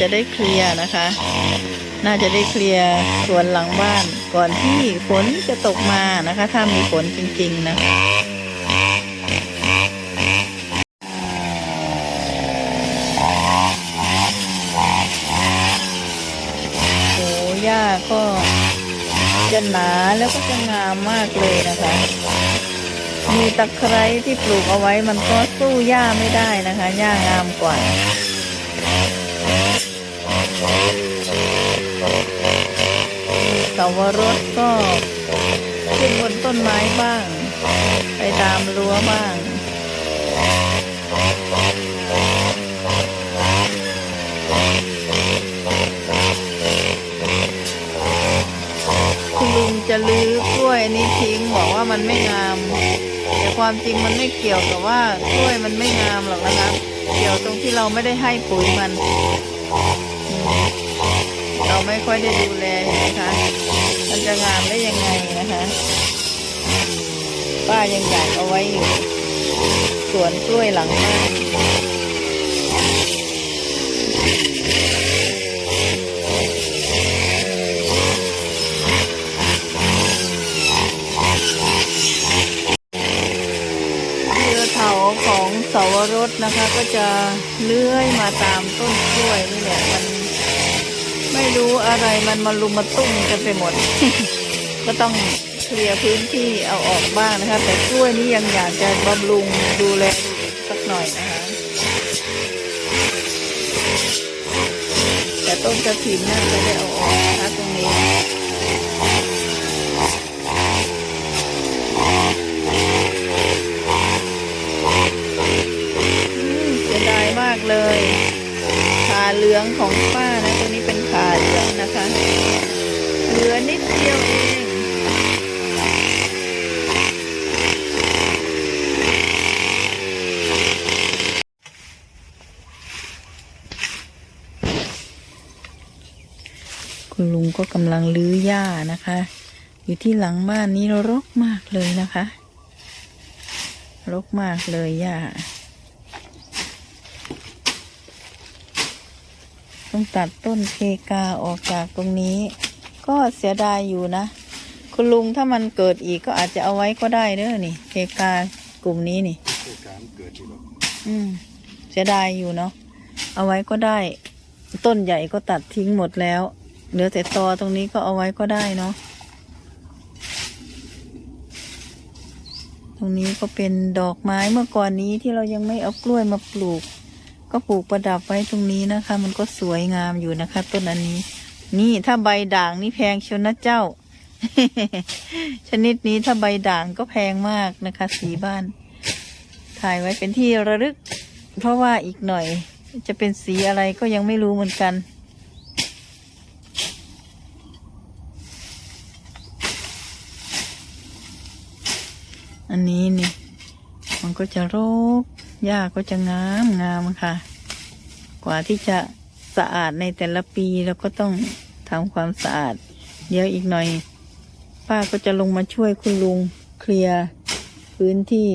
จะได้เคลียร์นะคะ น่าจะได้เคลียร์สวนหลังบ้านก่อนที่ฝนจะตกมานะคะ ถ้ามีฝนจริง ๆนะโอ้หญ้าก็จะหนาแล้วก็จะงามมากเลยนะคะ มีตะไคร้ที่ปลูกเอาไว้มันก็สู้หญ้าไม่ได้นะคะ หญ้างามกว่าาวรสก็ขึ้นบนต้นไม้บ้าง ไปตามรั้วบ้างคุณลุงจะลื้อกล้วยอันนี้ทิ้งบอกว่ามันไม่งาม แต่ความจริงมันไม่เกี่ยวกับว่ากล้วยมันไม่งามหรอกนะคะเกี่ยวตรงที่เราไม่ได้ให้ปุ๋ยมัน ไม่ค่อยได้ดูแลนไหมคะมันจะงามได้ยังไงนะคะ ป้ายังอยากเอาไว้อยู่ สวนกล้วยหลังบ้านเรือเถาของเสาวรสนะคะ ก็จะเลื้อยมาตามต้นกล้วยนี่แหละมัน ไม่รู้อะไรมันมาลุมมาตุ้มกันไปหมด ก็ต้องเคลียร์พื้นที่เอาออกบ้างนะคะ แต่กล้วยนี้ยังอยากจะบำรุงดูแลสักหน่อยนะคะ แต่ต้นกระถินน่าจะได้เอาออกนะคะตรงนี้เสียดายมากเลยขาเหลืองของป้านะตัวนี้เป็นขาเหลืองนะคะ เหลือนิดเดียวเอง คุณ ลุงก็กำลังลื้อหญ้านะคะ อยู่ที่หลังบ้านนี้รกมากเลยนะคะ รกมากเลยหญ้าต้องตัดต้นเพกาออกจากตรงนี้ ก็เสียดายอยู่นะ คุณลุงถ้ามันเกิดอีกก็อาจจะเอาไว้ก็ได้เด้อนี่เพกากลุ่มนี้นี่เหตุการณ์เกิดอยู่แล้วอืมเสียดายอยู่เนาะเอาไว้ก็ได้ ต้นใหญ่ก็ตัดทิ้งหมดแล้ว เหลือแต่ตอตรงนี้ก็เอาไว้ก็ได้เนาะ ตรงนี้ก็เป็นดอกไม้เมื่อก่อนนี้ที่เรายังไม่เอากล้วยมาปลูก ก็ปลูกประดับไว้ตรงนี้นะคะ มันก็สวยงามอยู่นะคะ ต้นอันนี้ นี่ถ้าใบด่างนี่แพงชียวนะเจ้า ชนิดนี้ถ้าใบด่างก็แพงมากนะคะ สีบ้าน ถ่ายไว้เป็นที่ระลึก เพราะว่าอีกหน่อยจะเป็นสีอะไรก็ยังไม่รู้เหมือนกัน อันนี้นี่ มันก็จะรกหญ้าก็จะงามงามค่ะ กว่าที่จะสะอาดในแต่ละปีเราก็ต้องทำความสะอาด เดี๋ยวอีกหน่อย ป้าก็จะลงมาช่วยคุณลุงเคลียร์พื้นที่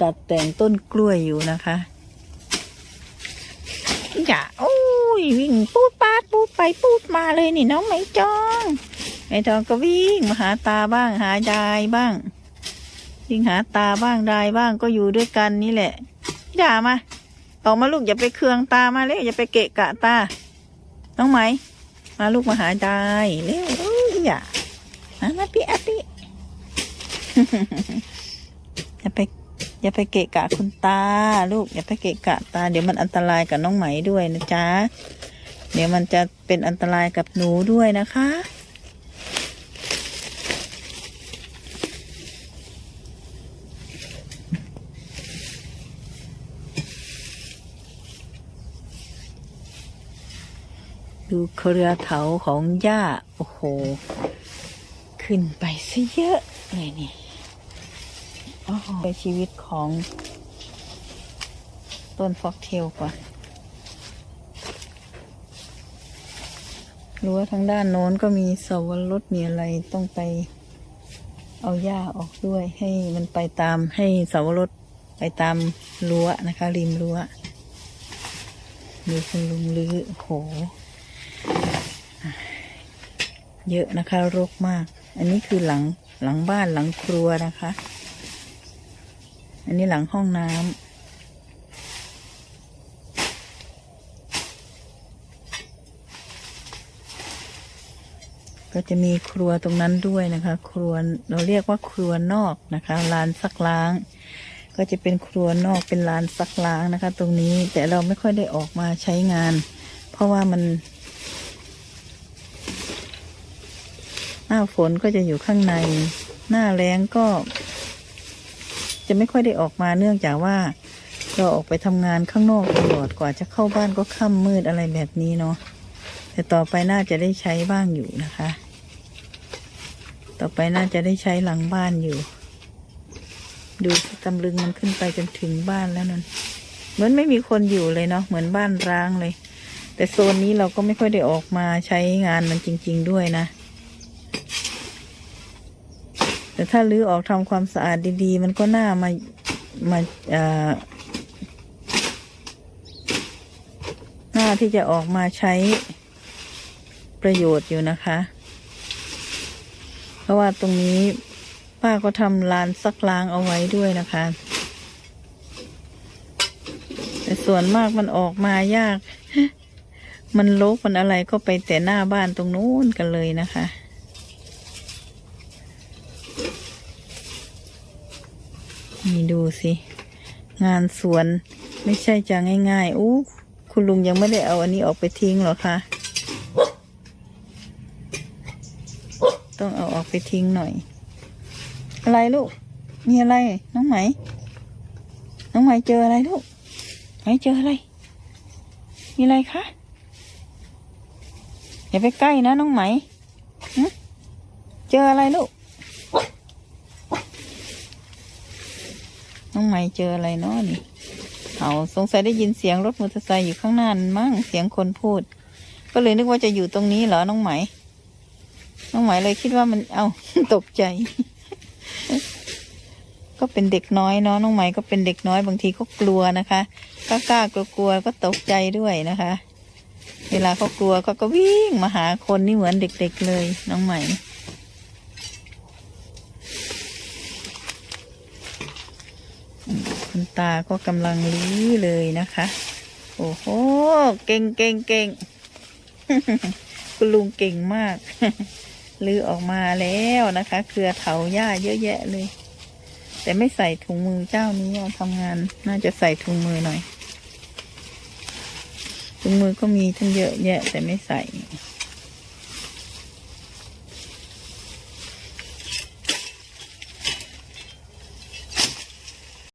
ตัดแต่งต้นกล้วยอยู่นะคะอย่าโอ้ยวิ่งปูดปาดปูดไปปูดมาเลยนี่น้องไม่จองไม่จองก็วิ่งมาหาตาบ้างหายายบ้าง วิ่งหาตาบ้างได้บ้างก็อยู่ด้วยกันนี่แหละ อย่ามา ออกมาลูกอย่าไปเคืองตามาเลยอย่าไปเกะกะตา น้องไหม มาลูกมาหาได้เร็วเอ้ยอย่ามามาพี่อะพี่อย่าไปอย่าไปเกะกะคุณตา ลูกอย่าไปเกะกะตา เดี๋ยวมันอันตรายกับน้องไหมด้วยนะจ๊ะ เดี๋ยวมันจะเป็นอันตรายกับหนูด้วยนะคะ ดูเครือเถาของย่าโอ้โห ขึ้นไปซะเยอะเลยนี่โอ้โหไปชีวิตของต้นฟอกเทลกว่ารู้ว่าทางด้านโน้นก็มีสวรสมีอะไรต้องไป เอาหญ้าออกด้วย ให้มันไปตามให้สวรสไปตามรั้วนะคะ ริมรั้วดูคุณลุงลื้อโห เยอะนะคะรกมาก อันนี้คือหลังหลังบ้านหลังครัวนะคะ อันนี้หลังห้องน้ำก็จะมีครัวตรงนั้นด้วยนะคะ ครัวเราเรียกว่าครัวนอกนะคะลานซักล้าง ก็จะเป็นครัวนอกเป็นลานซักล้างนะคะ ตรงนี้แต่เราไม่ค่อยได้ออกมาใช้งาน เพราะว่ามัน หน้าฝนก็จะอยู่ข้างใน หน้าแล้งก็ จะไม่ค่อยได้ออกมาเนื่องจากว่า เราออกไปทำงานข้างนอกตลอดกว่าจะเข้าบ้านก็ค่ำมืดอะไรแบบนี้เนาะแต่ต่อไปน่าจะได้ใช้บ้างอยู่นะคะ ต่อไปน่าจะได้ใช้หลังบ้านอยู่ ดูตำลึงมันขึ้นไปจนถึงบ้านแล้วนั่นเหมือนไม่มีคนอยู่เลยเนาะเหมือนบ้านร้างเลย แต่โซนนี้เราก็ไม่ค่อยได้ออกมาใช้งานมันจริง ๆ ด้วยนะ แต่ถ้าลื้อออกทำความสะอาดดีๆ มันก็น่ามามาอ่อหน้าที่จะออกมาใช้ประโยชน์อยู่นะคะ เพราะว่าตรงนี้ป้าก็ทำลานซักล้างเอาไว้ด้วยนะคะ แต่ส่วนมากมันออกมายาก มันลกมันอะไรก็ไปแต่หน้าบ้านตรงนู้นกันเลยนะคะ นี่ดูสิ งานสวนไม่ใช่จะง่ายๆอู้คุณลุงยังไม่ได้เอาอันนี้ออกไปทิ้งหรอคะ ต้องเอาออกไปทิ้งหน่อย อะไรลูก มีอะไร น้องไหม น้องไหมเจออะไรลูก ไหมเจออะไร มีอะไรคะ อย่าไปใกล้นะน้องไหม เจออะไรลูก น้องไหมเจออะไรเนาะนี่เอาสงสัยได้ยินเสียงรถมอเตอร์ไซค์อยู่ข้างหน้านั่นมั้งเสียงคนพูด ก็เลยนึกว่าจะอยู่ตรงนี้เหรอน้องไหม น้องไหมเลยคิดว่ามันเอาตกใจ ก็เป็นเด็กน้อยเนาะน้องไหมก็เป็นเด็กน้อยบางทีก็กลัวนะคะกล้ากล้ากลัวกลัวๆก็ตกใจด้วยนะคะ เวลาเขากลัวเขาก็วิ่งมาหาคนนี่เหมือนเด็ก ๆ เลย น้องไหม คุณตาก็กำลังลื้อเลยนะคะ โอ้โห เก่งเก่งเก่งคุณลุงเก่งมากลื้อออกมาแล้วนะคะ เครือเถาหญ้าเยอะแยะเลย แต่ไม่ใส่ถุงมือเจ้านี้ทำงาน น่าจะใส่ถุงมือหน่อย ถุงมือก็มีทั้งเยอะแยะแต่ไม่ใส่